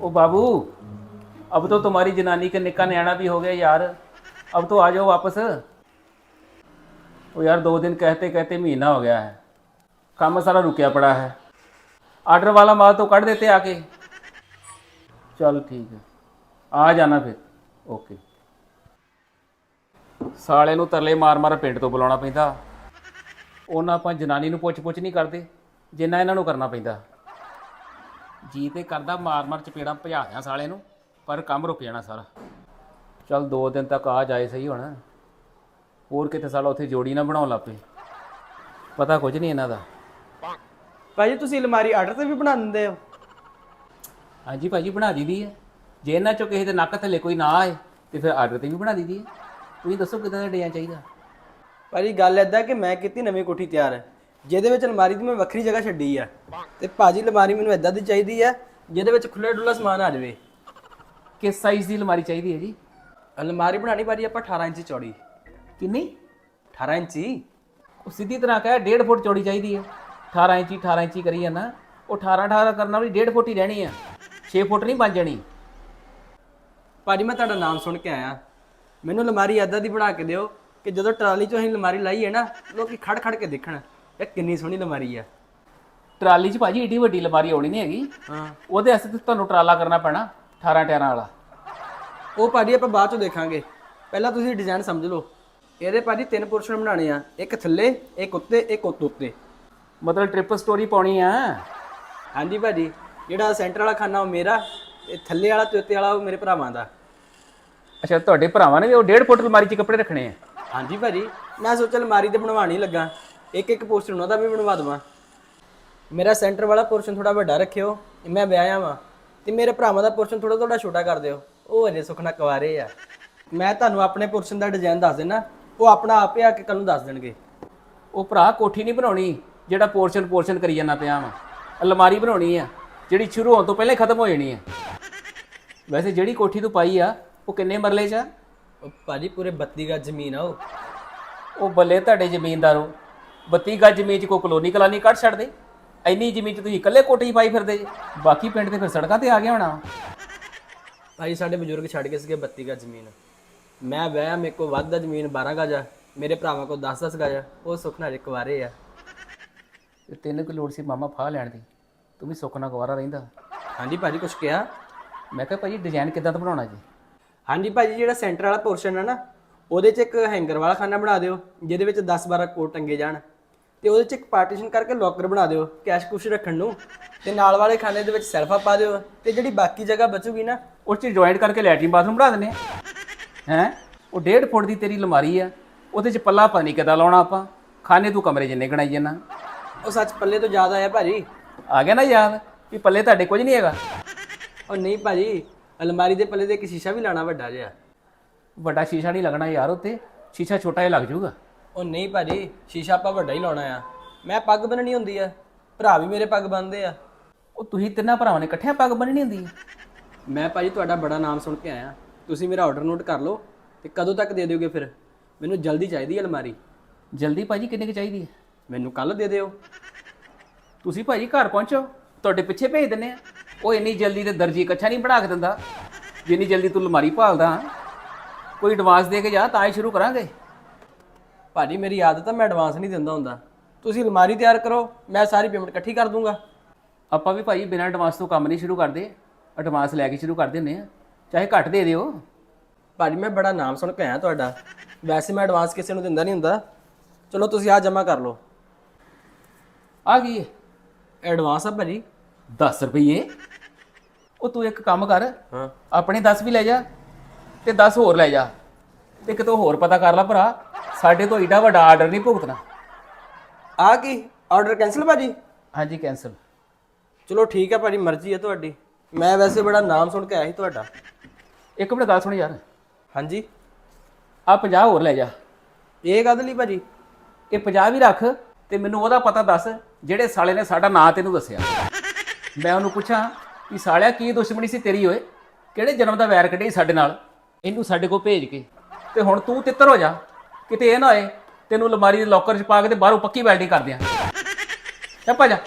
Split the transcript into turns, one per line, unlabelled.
ओ बाबू अब तो तुम्हारी जनानी का निक्का न्याणा भी हो गया यार अब तो आ जाओ वापस ओ यार दो दिन कहते कहते महीना हो गया है काम सारा रुकया पड़ा है आर्डर वाला माल तो काट देते आके चल ठीक है आ जाना फिर ओके ਸਾਲੇ ਨੂੰ ਤਰਲੇ ਮਾਰ-ਮਾਰ ਪਿੰਡ ਤੋਂ ਬੁਲਾਉਣਾ ਪੈਂਦਾ ਉਹਨਾਂ ਆਪਾਂ ਜਨਾਨੀ ਨੂੰ ਪੁੱਛ-ਪੁੱਛ ਨਹੀਂ ਕਰਦੇ ਜਿੰਨਾ ਇਹਨਾਂ ਨੂੰ ਕਰਨਾ ਪੈਂਦਾ ਜੀ ਤੇ ਕਰਦਾ ਮਾਰ-ਮਾਰ ਚਪੇੜਾਂ ਭਜਾ ਦਿਆਂ ਸਾਲੇ ਨੂੰ ਪਰ ਕੰਮ ਰੁਕ ਜਾਣਾ ਸਾਰਾ। ਚੱਲ ਦੋ ਦਿਨ ਤੱਕ ਆ ਜਾਏ ਸਹੀ ਹੁਣ। ਹੋਰ ਕਿਤੇ ਸਾਲਾ ਉੱਥੇ ਜੋੜੀ ਨਾ ਬਣਾਉਣ ਲੱਪੇ ਪਤਾ ਕੁਝ ਨਹੀਂ ਇਹਨਾਂ ਦਾ।
ਭਾਜੀ ਤੁਸੀਂ ਅਲਮਾਰੀ ਆਰਡਰ ਤੇ ਵੀ ਬਣਾ ਦਿੰਦੇ ਹੋ?
ਹਾਂਜੀ ਭਾਜੀ ਬਣਾ ਦੀਦੀ ਹੈ। ਜੇ ਇਹਨਾਂ ਚੋਂ ਕਿਸੇ ਦੇ ਨੱਕ ਥੱਲੇ ਕੋਈ ਨਾ ਆਏ ਤੇ ਫਿਰ ਆਰਡਰ ਤੇ ਵੀ ਬਣਾ ਦੀਦੀ ਹੈ। ਤੁਸੀਂ ਦੱਸੋ ਕਿਦਾਂ ਦਾ ਡਿਜ਼ਾਈਨ ਚਾਹੀਦਾ?
ਭਾਜੀ ਗੱਲ ਐਦਾਂ ਕਿ ਮੈਂ ਕੀਤੀ ਨਵੀਂ ਕੋਠੀ ਤਿਆਰ ਹੈ। ਜਿਹਦੇ ਵਿੱਚ ਅਲਮਾਰੀ ਦੀ ਮੈਂ ਵੱਖਰੀ ਜਗ੍ਹਾ ਛੱਡੀ ਆ। ਤੇ ਭਾਜੀ ਅਲਮਾਰੀ ਮੈਨੂੰ ਐਦਾਂ ਦੀ ਚਾਹੀਦੀ ਹੈ ਜਿਹਦੇ ਵਿੱਚ ਖੁੱਲਾ ਡੁੱਲਾ ਸਮਾਨ ਆ ਜਾਵੇ।
ਕਿਸ ਸਾਈਜ਼ ਦੀ ਅਲਮਾਰੀ ਚਾਹੀਦੀ ਹੈ ਜੀ?
ਅਲਮਾਰੀ ਬਣਾਣੀ ਭਾਜੀ ਆਪਾਂ 18 ਇੰਚੀ ਚੌੜੀ।
ਕਿੰਨੀ?
18 ਇੰਚੀ?
ਉਹ ਸਿੱਧੀ ਤਰ੍ਹਾਂ ਕਹੇ 1.5 ਫੁੱਟ ਚੌੜੀ ਚਾਹੀਦੀ ਹੈ। 18 ਇੰਚੀ 18 ਇੰਚੀ ਕਰੀ ਜਾਂਦਾ ਉਹ 18 18 ਕਰਨਾ ਵੀ 1.5 ਫੁੱਟ ਹੀ ਰਹਿਣੀ ਆ। 6 ਫੁੱਟ ਨਹੀਂ ਬਣ ਜਾਣੀ।
ਭਾਜੀ ਮੈਂ ਤੁਹਾਡਾ ਨਾਮ ਸੁਣ ਕੇ ਆਇਆ। ਮੈਨੂੰ ਅਲਮਾਰੀ ਐਦਾਂ ਦੀ ਬਣਾ ਕੇ ਦਿਓ ਕਿ ਜਦੋਂ ਟਰਾਲੀ 'ਚੋਂ ਅਸੀਂ ਅਲਮਾਰੀ ਲਾਈ ਹੈ ਨਾ ਲੋਕੀ ਖੜ ਖੜ ਕੇ ਦੇਖਣ। ਇਹ ਕਿੰਨੀ ਸੋਹਣੀ ਅਲਮਾਰੀ ਆ।
ਟਰਾਲੀ 'ਚ ਭਾਜੀ ਏਡੀ ਵੱਡੀ ਅਲਮਾਰੀ ਆਉਣੀ ਨਹੀਂ ਹੈਗੀ।
ਹਾਂ।
ਉਹਦੇ ਵਾਸਤੇ ਤਾਂ ਤੁਹਾਨੂੰ ਟਰਾਲਾ ਕਰਨਾ ਪੈਣਾ 18 ਟਾਇਰਾਂ ਵਾਲਾ।
ਉਹ ਭਾਜੀ ਆਪਾਂ ਬਾਅਦ 'ਚ ਦੇਖਾਂਗੇ। ਪਹਿਲਾਂ ਤੁਸੀਂ ਡਿਜ਼ਾਈਨ ਸਮਝ ਲਓ। ਇਹਦੇ ਭਾਜੀ ਤਿੰਨ ਪੋਰਸ਼ਨ ਬਣਾਉਣੇ ਆ। ਇੱਕ ਥੱਲੇ ਇੱਕ ਉੱਤੇ ਇੱਕ ਉੱਤੇ ਉੱਤੇ।
ਮਤਲਬ ਟ੍ਰਿਪਲ ਸਟੋਰੀ ਪਾਉਣੀ ਆ।
ਹਾਂਜੀ ਭਾਜੀ। ਜਿਹੜਾ ਸੈਂਟਰ ਵਾਲਾ ਖਾਨਾ ਉਹ ਮੇਰਾ ਤੇ ਥੱਲੇ ਵਾਲਾ ਤੇ ਉੱਤੇ ਵਾਲਾ ਉਹ ਮੇਰੇ ਭਰਾਵਾਂ ਦਾ।
ਅੱਛਾ ਤੁਹਾਡੇ ਭਰਾਵਾਂ ਨੇ ਵੀ ਉਹ 1.5 ਫੁੱਟ ਅਲਮਾਰੀ 'ਚ ਕੱਪੜੇ ਰੱਖਣੇ ਆ।
ਹਾਂਜੀ ਭਾਜੀ। ਮੈਂ ਸੋਚਿਆ ਅਲਮਾਰੀ ਤੇ ਬਣਵਾਣੀ ਲੱਗਾ। ਇੱਕ ਇੱਕ ਪੋਰਸ਼ਨ ਉਹਨਾਂ ਦਾ ਵੀ ਬਣਵਾ ਦਵਾਂ। ਮੇਰਾ ਸੈਂਟਰ ਵਾਲਾ ਪੋਰਸ਼ਨ ਥੋੜਾ ਵੱਡਾ ਰੱਖਿਓ ਮੈਂ ਵਿਆਹਿਆ ਵਾਂ ਤੇ ਮੇਰੇ ਭਰਾਵਾਂ ਦਾ ਪੋਰਸ਼ਨ ਥੋੜਾ ਥੋੜਾ ਛੋਟਾ ਕਰ ਦਿਓ। ਉਹ ਅਜੇ ਸੁਖਨਾ ਕੁਆਰੇ ਆ। ਮੈਂ ਤੁਹਾਨੂੰ ਆਪਣੇ ਪੋਰਸ਼ਨ ਦਾ ਡਿਜ਼ਾਈਨ ਦੱਸ ਦੇਣਾ ਉਹ ਆਪਣਾ ਆਪੇ ਆ ਕੇ ਕੱਲ ਨੂੰ ਦੱਸ ਦੇਣਗੇ।
ਉਹ ਭਰਾ ਕੋਠੀ ਨਹੀਂ ਬਣਾਉਣੀ ਜਿਹੜਾ ਪੋਰਸ਼ਨ ਪੋਰਸ਼ਨ ਕਰੀ ਜਾਂਦਾ ਪਿਆ ਵਾ। ਅਲਮਾਰੀ ਬਣਾਉਣੀ ਆ ਜਿਹੜੀ ਸ਼ੁਰੂ ਹੋਣ ਤੋਂ ਪਹਿਲਾਂ ਹੀ ਖਤਮ ਹੋ ਜਾਣੀ ਆ। ਵੈਸੇ ਜਿਹੜੀ ਕੋਠੀ ਤੂੰ ਪਾਈ ਆ ਉਹ ਕਿੰਨੇ ਮਰਲੇ 'ਚ ਆ?
ਉਹ ਭਾਜੀ ਪੂਰੇ 32 ਗਜ ਜ਼ਮੀਨ ਆ ਉਹ।
ਉਹ ਬੱਲੇ ਤੁਹਾਡੇ ਜ਼ਮੀਨਦਾਰੋ। 32 ਗੱਜ ਜ਼ਮੀਨ 'ਚ ਕੋਈ ਕਲੋਨੀ ਕਲਾਨੀ ਕੱਢ ਛੱਡਦੇ? ਇੰਨੀ ਜ਼ਮੀਨ 'ਚ ਤੁਸੀਂ ਇਕੱਲੇ ਕੋਠੀ ਪਾਈ ਫਿਰਦੇ ਜੇ। ਬਾਕੀ ਪਿੰਡ ਤੇ ਫਿਰ ਸੜਕਾਂ ਤੇ ਆ ਗਿਆ ਹੋਣਾ।
ਭਾਜੀ ਸਾਡੇ ਬਜ਼ੁਰਗ ਛੱਡ ਕੇ ਸੀਗੇ 32 ਗਜ ਜ਼ਮੀਨ। ਮੈਂ ਵਿਆਹਿਆ ਮੇਰੇ ਕੋਲ ਵੱਧ ਦਾ ਜ਼ਮੀਨ 12 ਗਜ ਆ। ਮੇਰੇ ਭਰਾਵਾਂ ਕੋਲ 10-10 ਗਜ ਆ। ਉਹ ਸੁਖਨਾ ਜੇ ਕੁਆਰੇ ਆ।
ਤੇ ਤੈਨੂੰ ਕੋਈ ਲੋੜ ਸੀ ਮਾਮਾ ਫਾਹ ਲੈਣ ਦੀ। ਤੂੰ ਵੀ ਸੁੱਖ ਨਾਲ ਗਵਾਰਾ ਰਹਿੰਦਾ।
ਹਾਂਜੀ ਭਾਜੀ ਕੁਛ ਕਿਹਾ?
ਮੈਂ ਕਿਹਾ ਭਾਜੀ ਡਿਜ਼ਾਈਨ ਕਿੱਦਾਂ ਦਾ ਬਣਾਉਣਾ ਜੀ?
ਹਾਂਜੀ ਭਾਜੀ ਜਿਹੜਾ ਸੈਂਟਰ ਵਾਲਾ ਪੋਰਸ਼ਨ ਹੈ ਨਾ ਉਹਦੇ 'ਚ ਇੱਕ ਹੈਂਗਰ ਵਾਲਾ ਖਾਨਾ ਬਣਾ ਦਿਓ ਜਿਹਦੇ ਵਿੱਚ 10-12 ਕੋਟ ਟੰਗੇ ਜਾਣ। ਤੇ ਉਹਦੇ 'ਚ ਇੱਕ ਪਾਰਟੀਸ਼ਨ ਕਰਕੇ ਲੋਕਰ ਬਣਾ ਦਿਓ ਕੈਸ਼ ਕੁਸ਼ ਰੱਖਣ ਨੂੰ। ਤੇ ਨਾਲ ਵਾਲੇ ਖਾਨੇ ਦੇ ਵਿੱਚ ਸੈਲਫਾ ਪਾ ਦਿਓ ਤੇ ਜਿਹੜੀ ਬਾਕੀ ਜਗ੍ਹਾ ਬਚੂਗੀ ਨਾ
ਉਸ 'ਚ ਜੁਆਇੰਟ ਕਰਕੇ ਲੈਟਰਿਨ ਬਾਥਰੂਮ ਬਣਾ ਆ ਹੈ। ਉਹ 1.5 ਫੁੱਟ ਦੀ ਤੇਰੀ ਅਲਮਾਰੀ ਆ ਉਹਦੇ 'ਚ ਪੱਲਾ ਪਤਾ ਨਹੀਂ ਕਿੱਦਾਂ ਲਾਉਣਾ ਆਪਾਂ? ਖਾਨੇ ਤੂੰ ਕਮਰੇ ਜਿੰਨੇ ਗਣਾਈ ਜੰਨਾ।
ਉਹ ਸੱਚ ਪੱਲੇ ਤੋਂ ਜ਼ਿਆਦਾ ਆਇਆ ਭਾਜੀ?
ਆ ਗਿਆ ਨਾ ਯਾਦ ਵੀ ਪੱਲੇ ਤੁਹਾਡੇ ਕੁਝ ਨਹੀਂ ਹੈਗਾ?
ਉਹ ਨਹੀਂ ਭਾਜੀ ਅਲਮਾਰੀ ਦੇ ਪੱਲੇ ਤੇ ਇੱਕ ਸ਼ੀਸ਼ਾ ਵੀ ਲਾਣਾ ਵੱਡਾ ਜਿਹਾ।
ਵੱਡਾ ਸ਼ੀਸ਼ਾ ਨਹੀਂ ਲੱਗਣਾ ਯਾਰ ਉੱਤੇ ਸ਼ੀਸ਼ਾ ਛੋਟਾ ਜਿਹਾ ਲੱਗ ਜਾਊਗਾ।
ਉਹ ਨਹੀਂ ਭਾਜੀ ਸ਼ੀਸ਼ਾ ਆਪਾਂ ਵੱਡਾ ਹੀ ਲਾਉਣਾ ਆ। ਮੈਂ ਪੱਗ ਬੰਨਣੀ ਹੁੰਦੀ ਆ ਭਰਾ ਵੀ ਮੇਰੇ ਪੱਗ ਬੰਨਦੇ ਆ।
ਉਹ ਤੁਸੀਂ ਤਿੰਨਾਂ ਭਰਾਵਾਂ ਨੇ ਇਕੱਠਿਆਂ ਪੱਗ ਬੰਨਣੀ ਹੁੰਦੀ?
ਮੈਂ ਭਾਜੀ ਤੁਹਾਡਾ ਬੜਾ ਨਾਮ ਸੁਣ ਕੇ ਆਇਆ। ਤੁਸੀਂ ਮੇਰਾ ਆਰਡਰ ਨੋਟ ਕਰ ਲਓ ਤੇ ਕਦੋਂ ਤੱਕ ਦੇ ਦਿਓਗੇ ਫਿਰ? ਮੈਨੂੰ ਜਲਦੀ ਚਾਹੀਦੀ ਹੈ ਅਲਮਾਰੀ।
ਜਲਦੀ ਭਾਜੀ ਕਿੰਨੇ ਕੁ ਚਾਹੀਦੀ ਹੈ
ਮੈਨੂੰ ਕੱਲ ਦੇ ਦਿਓ।
ਤੁਸੀਂ ਭਾਜੀ ਘਰ ਪਹੁੰਚੋ ਤੁਹਾਡੇ ਪਿੱਛੇ ਭੇਜ ਦਿੰਨੇ ਆ। ਉਹ ਇੰਨੀ ਜਲਦੀ ਤੇ ਦਰਜੀ ਇਕੱਠਾ ਨਹੀਂ ਬਣਾ ਕੇ ਦਿੰਦਾ। ਜਿੰਨੀ ਜਲਦੀ ਤੂੰ ਅਲਮਾਰੀ ਭਾਲਦਾ ਕੋਈ ਐਡਵਾਂਸ ਦੇ ਕੇ ਜਾ ਤਾਂ ਹੀ ਸ਼ੁਰੂ ਕਰਾਂਗੇ।
ਭਾਜੀ ਮੇਰੀ ਆਦਤ ਆ ਮੈਂ ਐਡਵਾਂਸ ਨਹੀਂ ਦਿੰਦਾ ਹੁੰਦਾ। ਤੁਸੀਂ ਅਲਮਾਰੀ ਤਿਆਰ ਕਰੋ ਮੈਂ ਸਾਰੀ ਪੇਮੈਂਟ ਇਕੱਠੀ ਕਰ ਦੂੰਗਾ।
ਆਪਾਂ ਵੀ ਭਾਜੀ ਬਿਨਾਂ ਐਡਵਾਂਸ ਤੋਂ ਕੰਮ ਨਹੀਂ ਸ਼ੁਰੂ ਕਰਦੇ ਐਡਵਾਂਸ ਲੈ ਕੇ ਸ਼ੁਰੂ ਕਰ ਦਿੰਨੇ ਆ ਚਾਹੇ ਘੱਟ ਦੇ ਦਿਓ।
ਭਾਜੀ ਮੈਂ ਬੜਾ ਨਾਮ ਸੁਣ ਕੇ ਆਇਆ ਤੁਹਾਡਾ। ਵੈਸੇ ਮੈਂ ਐਡਵਾਂਸ ਕਿਸੇ ਨੂੰ ਦਿੰਦਾ ਨਹੀਂ ਹੁੰਦਾ। ਚਲੋ ਤੁਸੀਂ ਆ ਜਮ੍ਹਾਂ ਕਰ ਲਓ।
ਆ ਗਈ ਹੈ
ਐਡਵਾਂਸ ਆ ਭਾਜੀ।
10 ਰੁਪਏ ਉਹ ਤੂੰ ਇੱਕ ਕੰਮ ਕਰ
ਹਾਂ।
ਆਪਣੇ 10 ਵੀ ਲੈ ਜਾ ਤੇ 10 ਹੋਰ ਲੈ ਜਾ। ਤੇ ਕਿਤੋਂ ਹੋਰ ਪਤਾ ਕਰ ਲੈ ਭਰਾ। ਸਾਡੇ ਤੋਂ ਏਡਾ ਵੱਡਾ ਆਰਡਰ ਨਹੀਂ ਭੁਗਤਣਾ।
ਆ ਕੀ? ਆਰਡਰ ਕੈਨਸਲ ਭਾਜੀ?
ਹਾਂਜੀ ਕੈਂਸਲ
ਚਲੋ ਠੀਕ ਹੈ ਭਾਜੀ ਮਰਜ਼ੀ ਹੈ ਤੁਹਾਡੀ। ਮੈਂ ਵੈਸੇ ਬੜਾ ਨਾਮ ਸੁਣ ਕੇ ਆਇਆ ਸੀ ਤੁਹਾਡਾ।
ਇੱਕ ਮਿੰਟ ਗੱਲ ਸੁਣ ਯਾਰ।
ਹਾਂਜੀ।
ਆ 50 ਹੋਰ ਲੈ ਜਾ।
ਇਹ ਕਦ ਲਈ ਭਾਜੀ?
ਇਹ 50 ਵੀ ਰੱਖ ਤੇ ਮੈਨੂੰ ਉਹਦਾ ਪਤਾ ਦੱਸ ਜਿਹੜੇ ਸਾਲੇ ਨੇ ਸਾਡਾ ਨਾਂ ਤੈਨੂੰ ਦੱਸਿਆ। ਮੈਂ ਉਹਨੂੰ ਪੁੱਛਾਂ ਕਿ ਸਾਲਿਆ ਕੀ ਦੁਸ਼ਮਣੀ ਸੀ ਤੇਰੀ ਓਏ? ਕਿਹੜੇ ਜਨਮ ਦਾ ਵੈਰ ਕੱਢੀ ਸਾਡੇ ਨਾਲ? ਇਹਨੂੰ ਸਾਡੇ ਕੋਲ ਭੇਜ ਕੇ। ਤੇ ਹੁਣ ਤੂੰ ਤਿੱਤਰ ਹੋ ਜਾ। ਕਿਤੇ ਇਹ ਨਾ ਹੋਏ, ਤੈਨੂੰ ਅਲਮਾਰੀ ਦੇ ਲੋਕਰ 'ਚ ਪਾ ਕੇ ਤੇ ਬਾਹਰੋਂ ਪੱਕੀ ਵੈਲਡਿੰਗ ਕਰ ਦਿਆਂ ਚੱਪਾ ਜਾ।